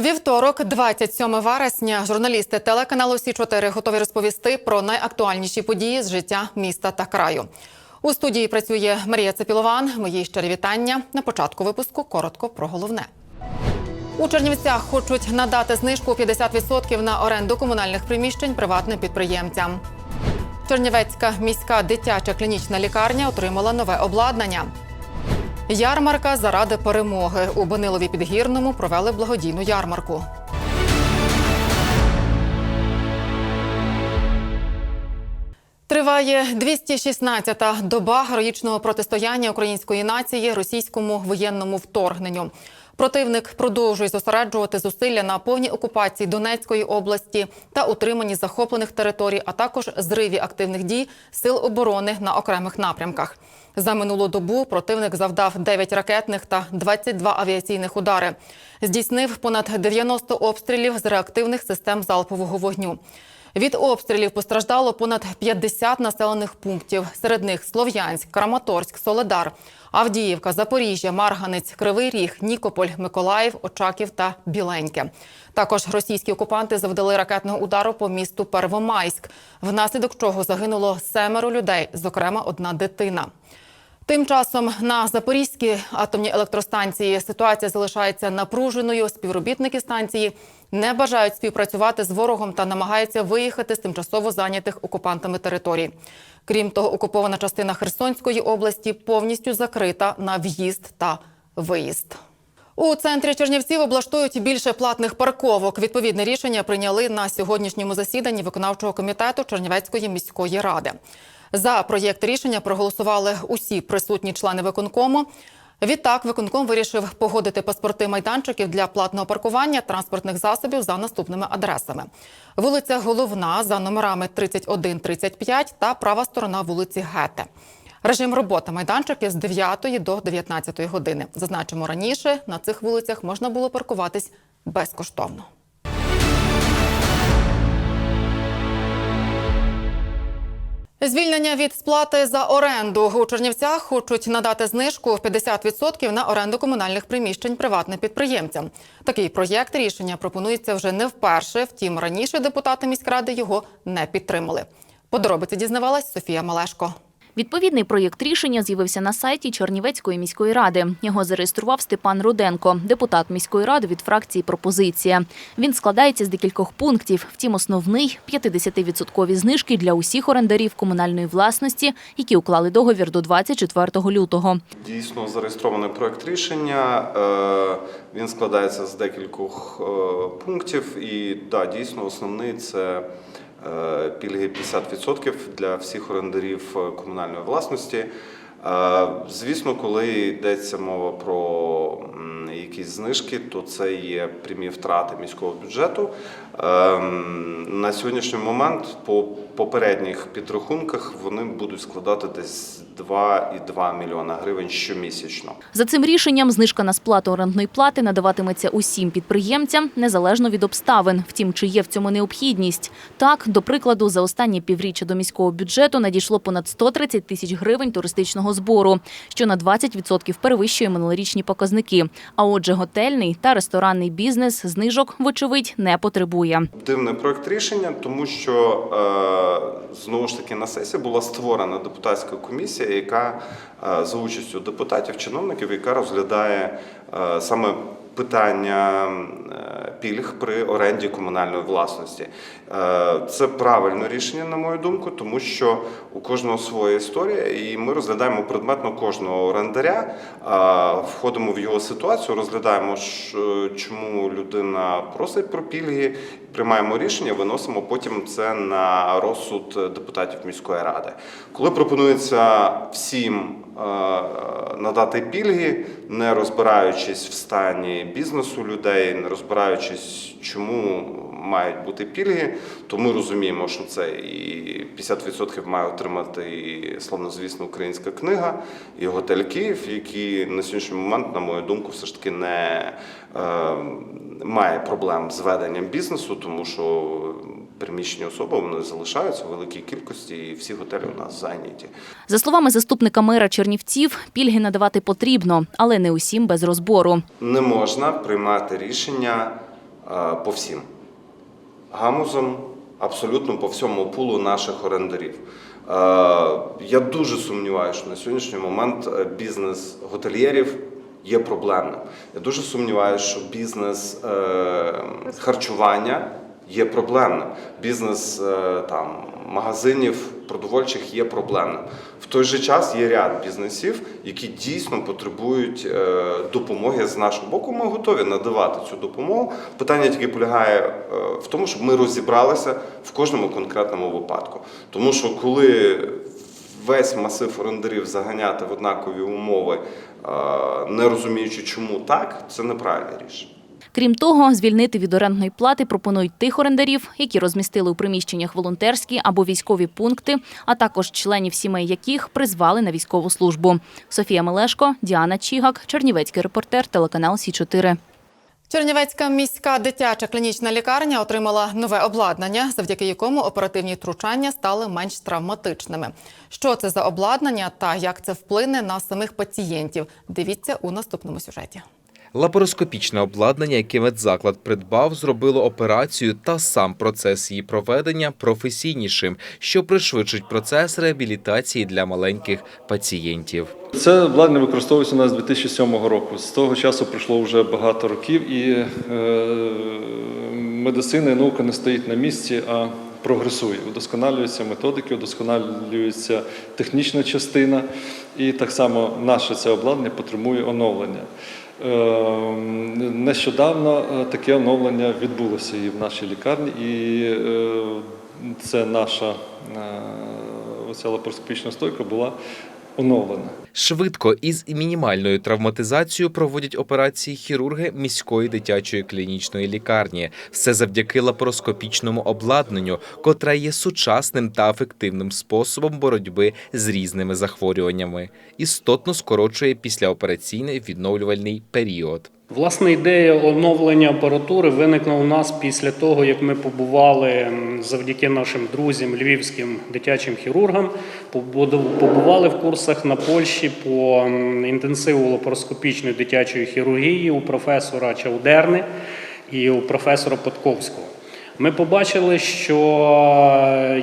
Вівторок, 27 вересня, журналісти телеканалу Сі 4 готові розповісти про найактуальніші події з життя міста та краю. У студії працює Марія Цепілован. Мої щирі вітання. На початку випуску коротко про головне. У Чернівцях хочуть надати знижку 50% на оренду комунальних приміщень приватним підприємцям. Чернівецька міська дитяча клінічна лікарня отримала нове обладнання. Ярмарка заради перемоги у Банилові Підгірному провели благодійну ярмарку. Триває 216-та доба героїчного протистояння української нації російському воєнному вторгненню. Противник продовжує зосереджувати зусилля на повній окупації Донецької області та утриманні захоплених територій, а також зриві активних дій сил оборони на окремих напрямках. За минулу добу противник завдав 9 ракетних та 22 авіаційних удари. Здійснив понад 90 обстрілів з реактивних систем залпового вогню. Від обстрілів постраждало понад 50 населених пунктів. Серед них Слов'янськ, Краматорськ, Соледар, Авдіївка, Запоріжжя, Марганець, Кривий Ріг, Нікополь, Миколаїв, Очаків та Біленьке. Також російські окупанти завдали ракетного удару по місту Первомайськ, внаслідок чого загинуло семеро людей, зокрема одна дитина. Тим часом на Запорізькій атомній електростанції ситуація залишається напруженою. Співробітники станції не бажають співпрацювати з ворогом та намагаються виїхати з тимчасово зайнятих окупантами територій. Крім того, окупована частина Херсонської області повністю закрита на в'їзд та виїзд. У центрі Чернівців облаштують більше платних парковок. Відповідне рішення прийняли на сьогоднішньому засіданні виконавчого комітету Чернівецької міської ради. За проєкт рішення проголосували усі присутні члени виконкому. Відтак, виконком вирішив погодити паспорти майданчиків для платного паркування транспортних засобів за наступними адресами: вулиця Головна за номерами 31-35 та права сторона вулиці Гете. Режим роботи майданчиків з 9 до 19 години. Зазначимо раніше, на цих вулицях можна було паркуватись безкоштовно. Звільнення від сплати за оренду у Чернівцях хочуть надати знижку 50% на оренду комунальних приміщень приватним підприємцям. Такий проєкт рішення пропонується вже не вперше. Втім, раніше депутати міськради його не підтримали. Подробиці дізнавалась Софія Малешко. Відповідний проєкт рішення з'явився на сайті Чернівецької міської ради. Його зареєстрував Степан Руденко, депутат міської ради від фракції Пропозиція. Він складається з декількох пунктів. Втім, основний 50-відсоткові знижки для усіх орендарів комунальної власності, які уклали договір до 24 лютого. Дійсно зареєстрований проект рішення. Е, Він складається з декількох е, пунктів. І да, дійсно основний це пільги 50% для всіх орендарів е, комунальної власності. Звісно, коли йдеться мова про якісь знижки, то це є прямі втрати міського бюджету. Ем, На сьогоднішній момент по попередніх підрахунках вони будуть складати десь 2,2 мільйона гривень щомісячно. За цим рішенням знижка на сплату орендної плати надаватиметься усім підприємцям незалежно від обставин. Втім, чи є в цьому необхідність? Так, до прикладу, за останні півріччя до міського бюджету надійшло понад 130 тисяч гривень туристичного збору, що на 20% перевищує минулорічні показники. А отже, готельний та ресторанний бізнес знижок, вочевидь, не потребує. Дивний проект рішення, тому що е, знову ж таки на сесії була створена депутатська комісія, яка е, за участю депутатів, чиновників, яка розглядає е, саме питання е, пільг при оренді комунальної власності. Е, Це правильне рішення, на мою думку, тому що у кожного своя історія, і ми розглядаємо предметно кожного орендаря, е, входимо в його ситуацію, розглядаємо, чому людина просить про пільги, приймаємо рішення, виносимо потім це на розсуд депутатів міської ради. Коли пропонується всім надати пільги, не розбираючись в стані бізнесу людей, не розбираючись, чому мають бути пільги, то ми розуміємо, що це і 50% має отримати і славнозвісна українська книга, і готель Київ, який на сьогоднішній момент, на мою думку, все ж таки не е, має проблем з веденням бізнесу, тому що приміщені особи вони залишаються в великій кількості, і всі готелі у нас зайняті. За словами заступника мера Чернівців, пільги надавати потрібно, але не усім без розбору. Не можна приймати рішення е, по всім гамузам, абсолютно по всьому пулу наших орендарів. Е, Я дуже сумніваюся, що на сьогоднішній момент е, бізнес готельєрів є проблемним. Я дуже сумніваюся, що бізнес харчування є проблемним. Бізнес е, там магазинів продовольчих є проблемним. В той же час є ряд бізнесів, які дійсно потребують е, допомоги з нашого боку. Ми готові надавати цю допомогу. Питання тільки полягає е, в тому, щоб ми розібралися в кожному конкретному випадку. Тому що коли весь масив орендарів заганяти в однакові умови, не розуміючи, чому так, це неправильне рішення. Крім того, звільнити від орендної плати пропонують тих орендарів, які розмістили у приміщеннях волонтерські або військові пункти, а також членів сімей яких призвали на військову службу. Софія Мелешко, Діана Чігак, Чернівецький репортер, телеканал Сі 4 Чернівецька міська дитяча клінічна лікарня отримала нове обладнання, завдяки якому оперативні втручання стали менш травматичними. Що це за обладнання та як це вплине на самих пацієнтів? Дивіться у наступному сюжеті. Лапароскопічне обладнання, яке медзаклад придбав, зробило операцію та сам процес її проведення професійнішим, що пришвидшить процес реабілітації для маленьких пацієнтів. Це обладнання використовується у нас з 2007 року. З того часу пройшло вже багато років, і е, медицина і наука не стоїть на місці, а прогресує. Удосконалюються методики, удосконалюється технічна частина, і так само наше це обладнання потребує оновлення. Е, Нещодавно е, таке оновлення відбулося і в нашій лікарні, і е, це наша е, оця лапароскопічна стойка була оновлена. Швидко із мінімальною травматизацією проводять операції хірурги міської дитячої клінічної лікарні. Все завдяки лапароскопічному обладнанню, котре є сучасним та ефективним способом боротьби з різними захворюваннями. Істотно скорочує післяопераційний відновлювальний період. Власне, ідея оновлення апаратури виникла у нас після того, як ми побували завдяки нашим друзям, львівським дитячим хірургам, побували в курсах на Польщі по інтенсиву лапароскопічної дитячої хірургії у професора Чаудерни і у професора Подковського. Ми побачили, що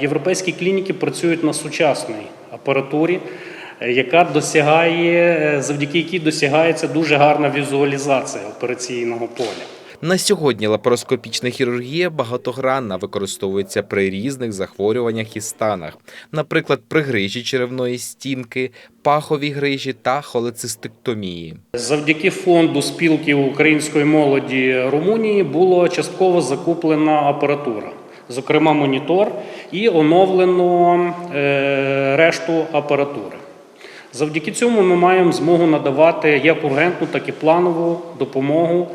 європейські клініки працюють на сучасній апаратурі, е, яка досягає, е, завдяки якій досягається дуже гарна візуалізація операційного поля. На сьогодні лапароскопічна хірургія багатогранна використовується при різних захворюваннях і станах, наприклад, при грижі черевної стінки, паховій грижі та холецистектомії. Завдяки фонду спілки української молоді Румунії було частково закуплена апаратура, зокрема монітор, і оновлено е, решту апаратури. Завдяки цьому ми маємо змогу надавати як ургентну, так і планову допомогу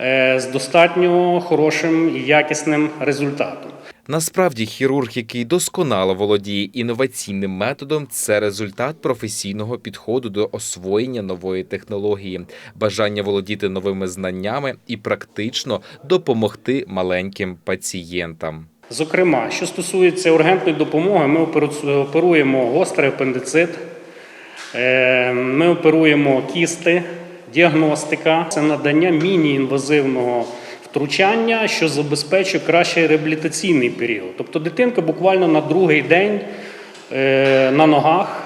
е, з достатньо хорошим і якісним результатом. Насправді, хірург, який досконало володіє інноваційним методом, це результат професійного підходу до освоєння нової технології, бажання володіти новими знаннями і практично допомогти маленьким пацієнтам. Зокрема, що стосується ургентної допомоги, ми оперу- оперуємо гострий апендицит, ми оперуємо кісти, діагностика, це надання міні-інвазивного втручання, що забезпечує кращий реабілітаційний період. Тобто дитинка буквально на другий день е, на ногах,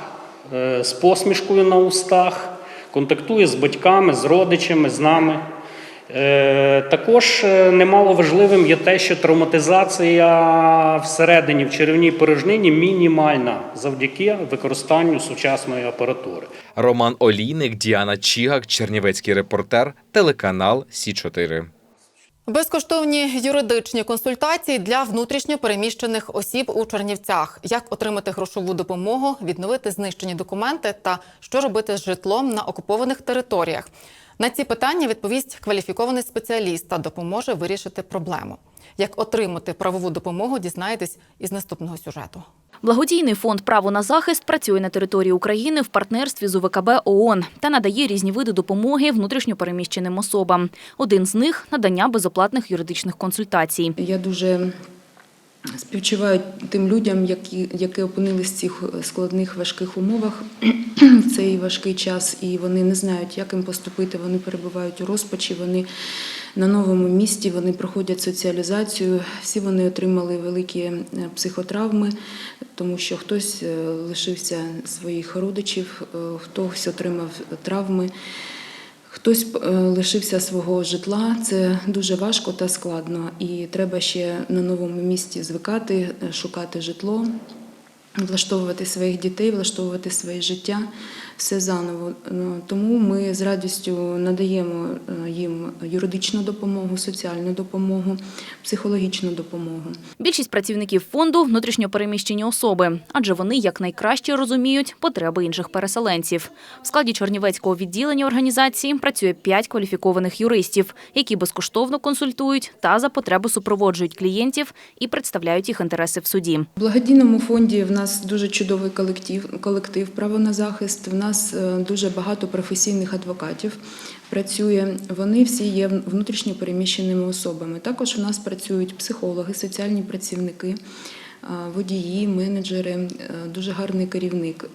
е, з посмішкою на устах, контактує з батьками, з родичами, з нами. Е, Також е, немало важливим є те, що травматизація всередині в черевній порожнині мінімальна завдяки використанню сучасної апаратури. Роман Олійник, Діана Чігак, Чернівецький репортер, телеканал Сі 4 Безкоштовні юридичні консультації для внутрішньо переміщених осіб у Чернівцях. Як отримати грошову допомогу, відновити знищені документи та що робити з житлом на окупованих територіях. На ці питання відповість кваліфікований спеціаліст та допоможе вирішити проблему. Як отримати правову допомогу, дізнаєтесь із наступного сюжету. Благодійний фонд Право на захист працює на території України в партнерстві з УВКБ ООН та надає різні види допомоги внутрішньопереміщеним особам. Один з них надання безоплатних юридичних консультацій. Я дуже співчувають тим людям, які, які опинились в цих складних важких умовах в цей важкий час, і вони не знають, як їм поступити. Вони перебувають у розпачі, вони на новому місці, вони проходять соціалізацію. Всі вони отримали великі е, психотравми, тому що хтось е, лишився своїх родичів, е, хтось отримав травми. Хтось е, лишився свого житла, це дуже важко та складно, і треба ще на новому місці звикати, е, шукати житло, влаштовувати своїх дітей, влаштовувати своє життя, все заново. Ну, Тому ми з радістю надаємо е, їм юридичну допомогу, соціальну допомогу, психологічну допомогу. Більшість працівників фонду внутрішньопереміщені особи, адже вони якнайкраще розуміють потреби інших переселенців. В складі Чернівецького відділення організації працює п'ять кваліфікованих юристів, які безкоштовно консультують та за потребу супроводжують клієнтів і представляють їх інтереси в суді. В благодійному фонді в нас дуже чудовий колектив, колектив право на захист. В нас е, дуже багато професійних адвокатів працює. Вони всі є внутрішньо переміщеними особами. Також у нас працюють психологи, соціальні працівники. е, Водії, менеджери, е, дуже гарний керівник.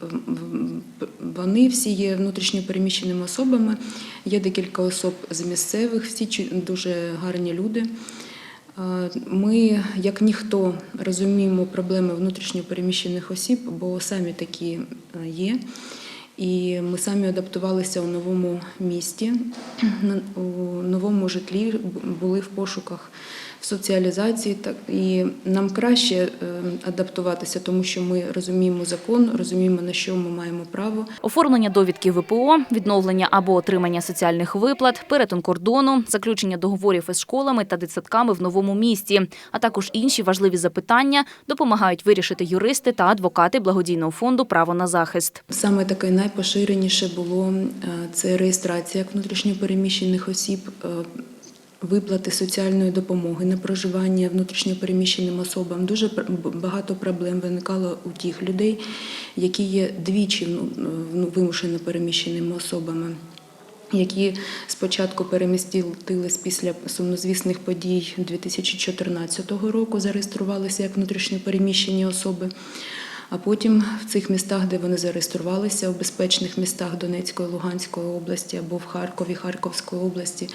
Вони всі є внутрішньо переміщеними особами. Є декілька особ з місцевих, всі дуже гарні люди. Ми, як ніхто, розуміємо проблеми внутрішньо переміщених осіб, бо самі такі є. І ми самі адаптувалися у новому місті, у новому житлі, були в пошуках в соціалізації. І нам краще е, адаптуватися, тому що ми розуміємо закон, розуміємо на що ми маємо право. Оформлення довідки ВПО, відновлення або отримання соціальних виплат, перетин кордону, заключення договорів із школами та дитсадками в новому місті, а також інші важливі запитання допомагають вирішити юристи та адвокати благодійного фонду Право на захист. Саме таке найпоширеніше було е, це реєстрація як внутрішньопереміщених осіб, е, виплати соціальної допомоги на проживання внутрішньопереміщеним особам. Дуже багато проблем виникало у тих людей, які є двічі ну, ну, вимушено переміщеними особами. Які спочатку перемістились після сумнозвісних подій 2014 року, зареєструвалися як внутрішньопереміщені особи. А потім в цих містах, де вони зареєструвалися, у безпечних містах Донецької, Луганської області або в Харкові, Харківської області,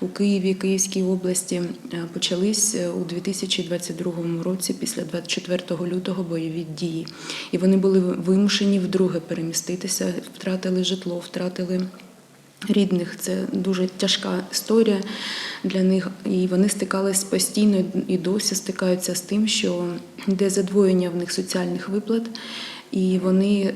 у Києві, Київській області, е, почались е, у 2022 році, після 24 лютого, бойові дії. І вони були вимушені вдруге переміститися, втратили житло, втратили рідних. Це дуже тяжка історія для них, і вони стикались постійно і досі стикаються з тим, що йде задвоєння в них соціальних виплат, і вони е,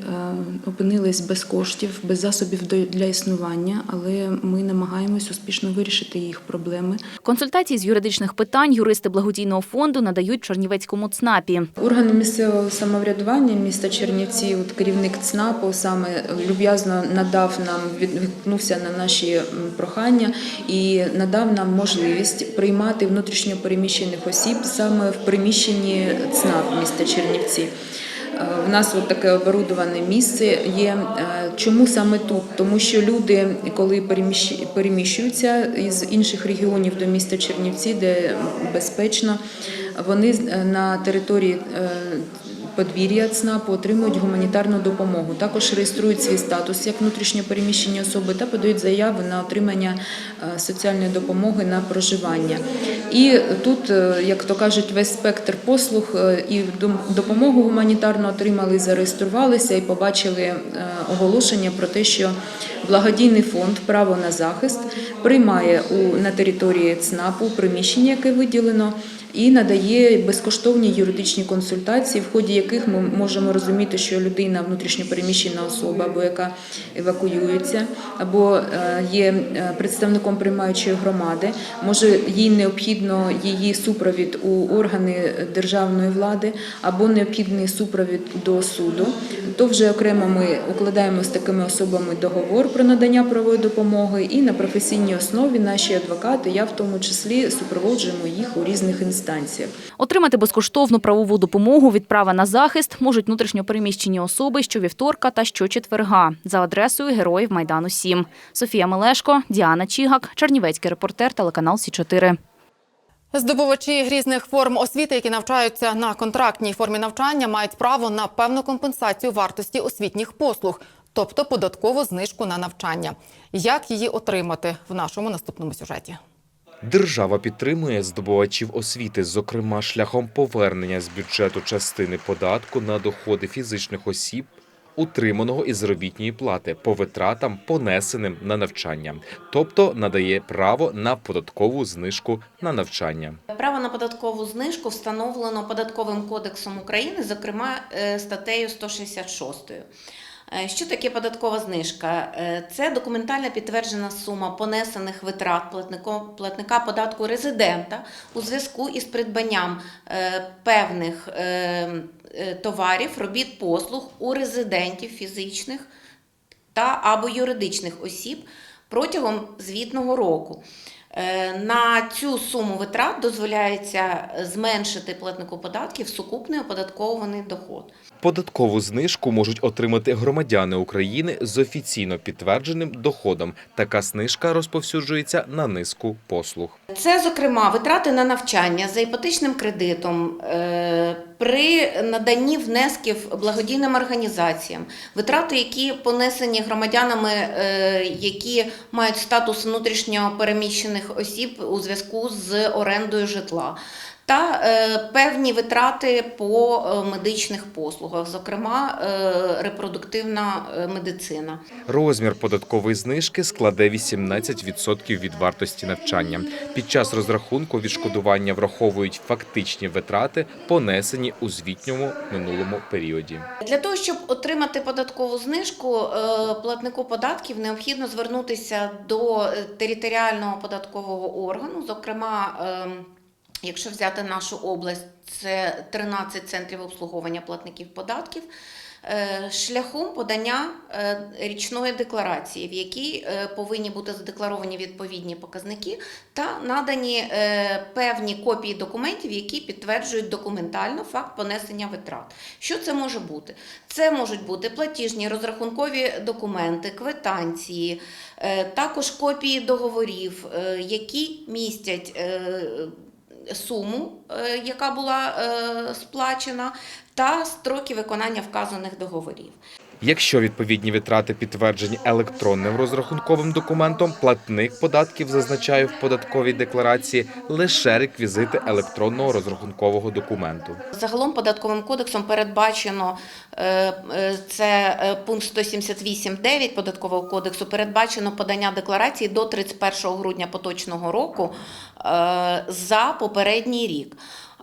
опинились без коштів, без засобів до- для існування, але ми намагаємось успішно вирішити їх проблеми. Консультації з юридичних питань юристи благодійного фонду надають Чернівецькому ЦНАПі. Органи місцевого самоврядування міста Чернівці, от керівник ЦНАПу саме люб'язно надав нам, відгукнувся на наші прохання і надав нам можливість приймати внутрішньо переміщених осіб саме в приміщенні ЦНАП міста Чернівці. Е, У нас от таке оборудоване місце є. Е, Чому саме тут? Тому що люди, коли переміщ- переміщуються із інших регіонів до міста Чернівці, де безпечно, вони е, на території подвір'я ЦНАПу отримують гуманітарну допомогу. Також реєструють свій статус як внутрішньо переміщені особи та подають заяви на отримання е, соціальної допомоги на проживання. І тут, е, як то кажуть, весь спектр послуг е, і допомогу гуманітарну отримали, зареєструвалися і побачили оголошення про те, що благодійний фонд Право на захист приймає у на території ЦНАПу приміщення, яке виділено і надає безкоштовні юридичні консультації, в ході яких ми можемо розуміти, що людина внутрішньопереміщена особа, або яка евакуюється, або е, є е, представником приймаючої громади, може їй необхідно її супровід у органи державної влади, або необхідний супровід до суду. То вже окремо ми укладаємо з такими особами договор про надання правової допомоги, і на професійній основі наші адвокати, я в тому числі супроводжуємо їх у різних інстанціях. Отримати безкоштовну правову допомогу від права на захист можуть внутрішньопереміщені особи щовівторка та щочетверга за адресою Героїв Майдану 7. Софія Мелешко, Діана Чігак, Чернівецький репортер, телеканал Сі 4 Здобувачі різних форм освіти, які навчаються на контрактній формі навчання, мають право на певну компенсацію вартості освітніх послуг, тобто податкову знижку на навчання. Як її отримати в нашому наступному сюжеті? Держава підтримує здобувачів освіти, зокрема шляхом повернення з бюджету частини податку на доходи фізичних осіб, утриманого із заробітної плати по витратам, понесеним на навчання, тобто надає право на податкову знижку на навчання. Право на податкову знижку встановлено Податковим кодексом України, зокрема е, статтею 166. Е, Що таке податкова знижка? Е, Це документально підтверджена сума понесених витрат платника податку резидента у зв'язку із придбанням е, певних товарів, робіт, послуг у резидентів фізичних та або юридичних осіб протягом звітного року. Е, На цю суму витрат дозволяється зменшити платнику податків сукупний оподатковуваний доход. Податкову знижку можуть отримати громадяни України з офіційно підтвердженим доходом. Така знижка розповсюджується на низку послуг. Це, зокрема, витрати на навчання за іпотечним кредитом, е, при наданні внесків благодійним організаціям, витрати, які понесені громадянами, е, які мають статус внутрішньо переміщених осіб у зв'язку з орендою житла. Та е, певні витрати по е, медичних послугах, зокрема е, репродуктивна медицина. Розмір податкової знижки складе 18% від вартості навчання. Під час розрахунку відшкодування враховують фактичні витрати, понесені у звітньому минулому періоді. Для того, щоб отримати податкову знижку, е, платнику податків необхідно звернутися до територіального податкового органу, зокрема. Якщо взяти нашу область, це 13 центрів обслуговування платників податків, е, шляхом подання е, річної декларації, в якій е, повинні бути задекларовані відповідні показники та надані певні копії документів, які підтверджують документально факт понесення витрат. Що це може бути? Це можуть бути платіжні розрахункові документи, квитанції, також копії договорів, які містять. Суму, е, яка була е, сплачена, та строки виконання вказаних договорів. Якщо відповідні витрати підтверджені електронним розрахунковим документом, платник податків зазначає в податковій декларації лише реквізити електронного розрахункового документу. Загалом податковим кодексом передбачено е, е, це е, пункт 178.9 податкового кодексу. Передбачено подання декларації до 31 грудня поточного року за попередній рік.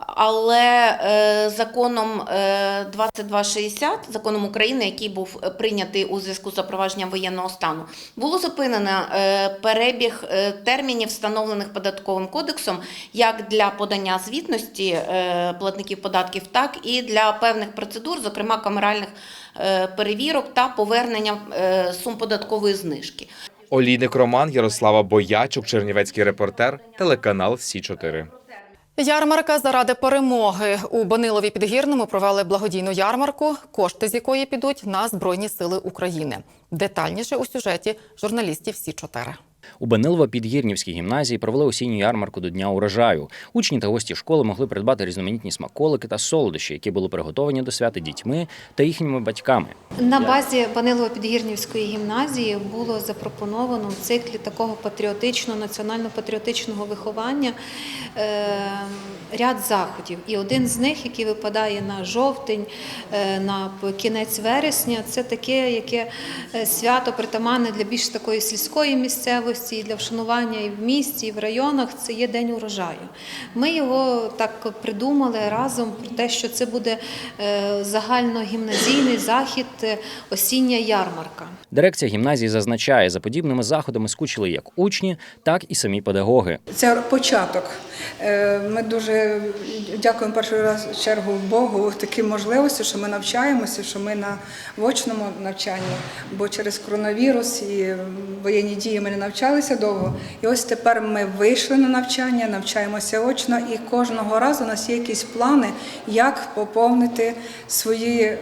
Але е, законом е, 2260, законом України, який був е, прийнятий у зв'язку з запровадженням воєнного стану, було зупинено е, перебіг е, термінів, встановлених податковим кодексом, як для подання звітності е, платників податків, так і для певних процедур, зокрема камеральних е, перевірок та повернення е, сум податкової знижки. Олійник Роман, Ярослава Боячук, Чернівецький репортер, телеканал Сі 4 Ярмарка заради перемоги у Банилові Підгірному провели благодійну ярмарку, кошти з якої підуть на Збройні Сили України. Детальніше у сюжеті журналістів Сі 4 У Банилово-Підгірнівській гімназії провели осінню ярмарку до Дня урожаю. Учні та гості школи могли придбати різноманітні смаколики та солодощі, які були приготовані до свята дітьми та їхніми батьками. На базі Банилово-Підгірнівської гімназії було запропоновано в циклі такого патріотичного, національно-патріотичного виховання е, ряд заходів. І один з них, який випадає на жовтень, е, на кінець вересня, це таке, яке е, свято притаманне для більш такої сільської місцевості, і для вшанування і в місті, і в районах. Це є день урожаю. Ми його так придумали разом про те, що це буде е, загальногімназійний захід, е, осіння ярмарка. Дирекція гімназії зазначає, за подібними заходами скучили як учні, так і самі педагоги. Це початок. Е, Ми дуже дякуємо першу раз чергу Богу такі можливості, що ми навчаємося, що ми на в очному навчанні, бо через коронавірус і воєнні дії ми не навчалися довго. І ось тепер ми вийшли на навчання, навчаємося очно, і кожного разу у нас є якісь плани, як поповнити свої.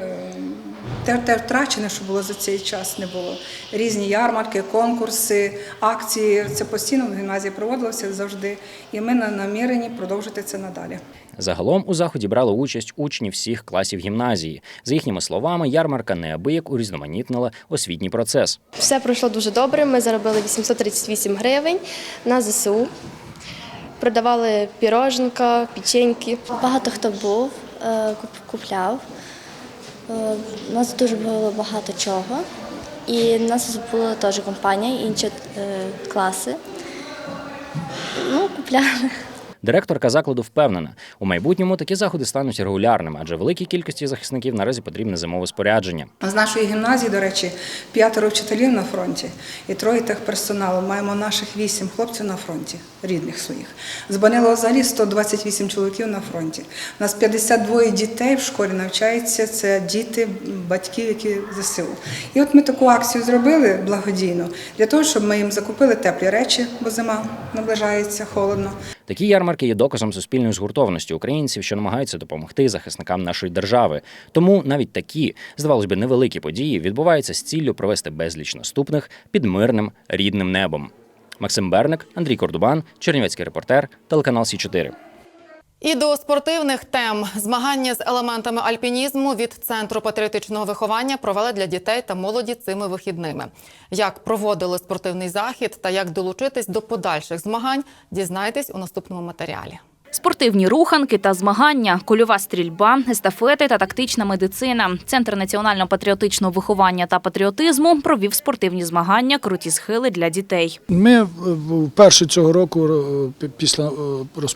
Те, те втрачене, що було за цей час, не було. Різні ярмарки, конкурси, акції. Це постійно в гімназії проводилося завжди. І ми на- намірені продовжити це надалі. Загалом у заході брали участь учні всіх класів гімназії. За їхніми словами, ярмарка неабияк урізноманітнила освітній процес. Все пройшло дуже добре. Ми заробили 838 гривень на ЗСУ. Продавали піроженка, печеньки. Багато хто був, е, купляв. Е, У нас дуже було багато чого. І в нас була теж компанія, інші е, класи. Ну, купляли. Директорка закладу впевнена, у майбутньому такі заходи стануть регулярними, адже великій кількості захисників наразі потрібне зимове спорядження. З нашої гімназії, до речі, п'ятеро вчителів на фронті і троє техперсоналу. Маємо наших вісім хлопців на фронті, рідних своїх. З Банилова взагалі 128 чоловіків на фронті. У нас 52 дітей в школі навчаються. Це діти батьків, які ЗСУ. І от ми таку акцію зробили благодійно для того, щоб ми їм закупили теплі речі, бо зима наближається холодно. Такі ярмарки є доказом суспільної згуртованості українців, що намагаються допомогти захисникам нашої держави. Тому навіть такі, здавалось би, невеликі події відбуваються з ціллю провести безліч наступних під мирним рідним небом. Максим Берник, Андрій Кордубан, Чернівецький репортер, телеканал Сі 4 І до спортивних тем змагання з елементами альпінізму від центру патріотичного виховання провели для дітей та молоді цими вихідними. Як проводили спортивний захід та як долучитись до подальших змагань, дізнайтесь у наступному матеріалі. Спортивні руханки та змагання, кульова стрільба, естафети та тактична медицина. Центр національно-патріотичного виховання та патріотизму провів спортивні змагання круті схили для дітей. Ми е, вперше цього року, е, після е,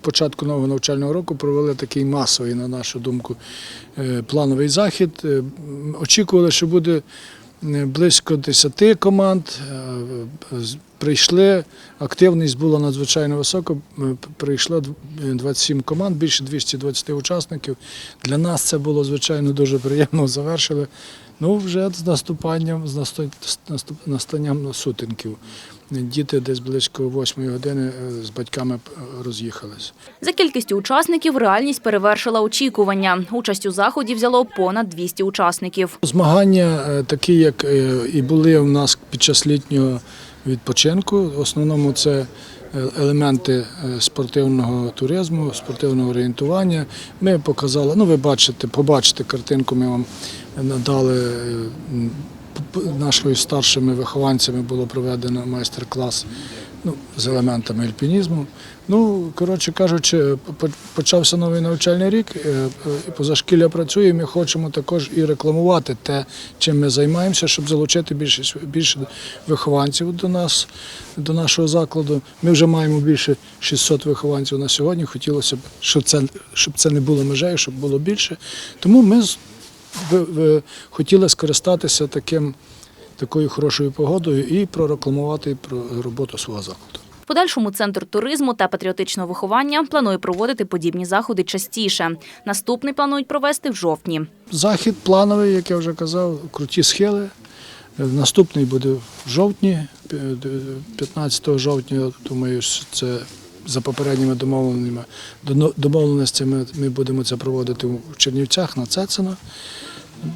початку нового навчального року, провели такий масовий, на нашу думку, плановий захід. Очікували, що буде близько 10 команд. Е, Прийшли, активність була надзвичайно висока. Е, Прийшло е, 27 команд, більше 220 учасників. Для нас це було звичайно дуже приємно. Завершили. Ну, вже з наступанням, з настанням сутинків. Діти десь близько 8 години е, з батьками е, роз'їхались. За кількістю учасників реальність перевершила очікування. Участь у заході взяло понад 200 учасників. Змагання е, такі, як і були у нас під час літнього відпочинку. В основному це елементи спортивного туризму, спортивного орієнтування. Ми показали, ну ви бачите, побачите картинку, ми вам надали. Нашими старшими вихованцями було проведено майстер-клас ну, з елементами альпінізму. Ну, коротше кажучи, почався новий навчальний рік, е, е, позашкілля працює, ми хочемо також і рекламувати те, чим ми займаємося, щоб залучити більше, більше вихованців до нас, до нашого закладу. Ми вже маємо більше 600 вихованців на сьогодні. Хотілося б, щоб це, щоб це не було межею, щоб було більше. Тому ми хотіли скористатися таким, такою хорошою погодою і прорекламувати про роботу свого закладу. Подальшому центр туризму та патріотичного виховання планує проводити подібні заходи частіше. Наступний планують провести в жовтні. Захід плановий, як я вже казав, круті схили. Наступний буде в жовтні, пі- 15 жовтня, думаю, що це за попередніми домовленнями. домовленостями ми будемо це проводити в Чернівцях на Цецина.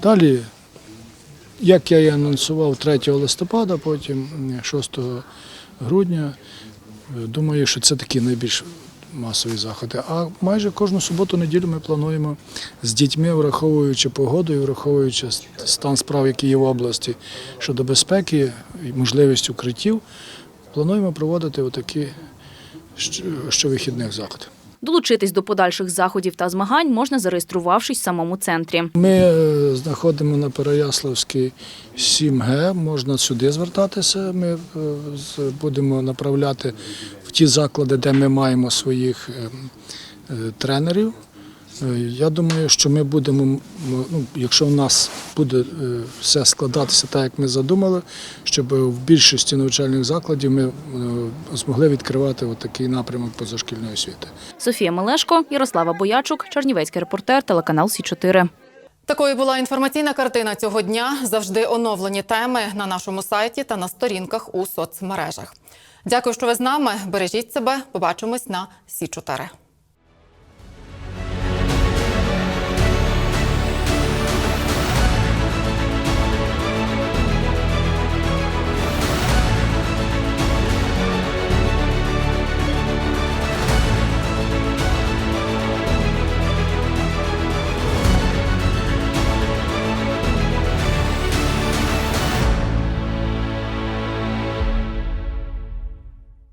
Далі, як я і анонсував 3 листопада, потім 6 грудня. Е, Думаю, що це такі найбільш масові заходи. А майже кожну суботу-неділю ми плануємо з дітьми, враховуючи погоду і враховуючи стан справ, який є в області щодо безпеки і можливість укриттів, плануємо проводити отакі щовихідних заходів. Долучитись до подальших заходів та змагань можна зареєструвавшись в самому центрі. Ми е, знаходимо на Переяславській 7Г, можна сюди звертатися. Ми е, будемо направляти в ті заклади, де ми маємо своїх е, е, тренерів. Е, Я думаю, що ми будемо, ну, якщо в нас буде е, все складатися так, як ми задумали, щоб в більшості навчальних закладів ми е, змогли відкривати такий напрямок позашкільної освіти. Софія Мелешко, Ярослава Боячук, Чернівецький репортер, телеканал Сі 4 Такою була інформаційна картина цього дня. Завжди оновлені теми на нашому сайті та на сторінках у соцмережах. Дякую, що ви з нами. Бережіть себе. Побачимось на Сі 4